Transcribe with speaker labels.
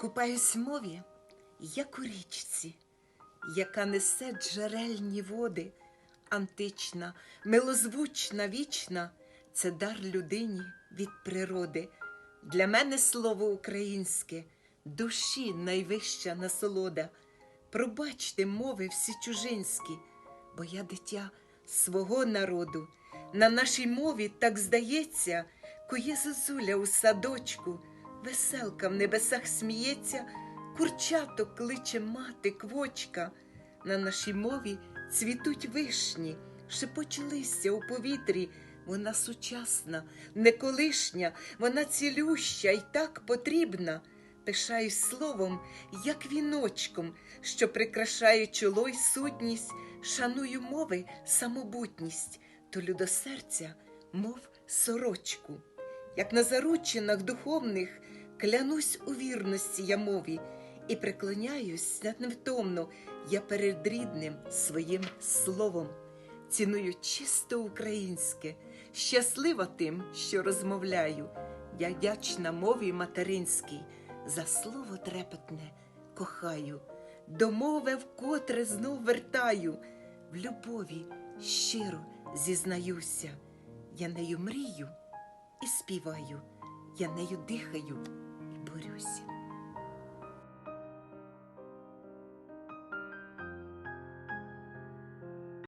Speaker 1: Купаюсь мові, як у річці, яка несе джерельні води, антична, милозвучна, вічна це дар людині від природи. Для мене слово українське, душі найвища насолода. Пробачте мови всі чужинські, бо я дитя свого народу. На нашій мові так здається, кує зозуля у садочку, веселка в небесах сміється, курчаток кличе мати квочка. На нашій мові цвітуть вишні, шепоче листя у повітрі. Вона сучасна, не колишня, вона цілюща і так потрібна. Пишаюсь словом, як віночком, що прикрашає чоло й сутність, шаную мови самобутність, толю до серця, мов сорочку. Як на заручинах духовних клянусь у вірності я мові і преклоняюсь невтомно я перед рідним своїм словом. Ціную чисто українське, щаслива тим, що розмовляю. Я вдячна мові материнській, за слово трепетне кохаю, до мови вкотре знов вертаю, в любові щиро зізнаюся, я нею мрію і співаю, я нею дихаю і борюся.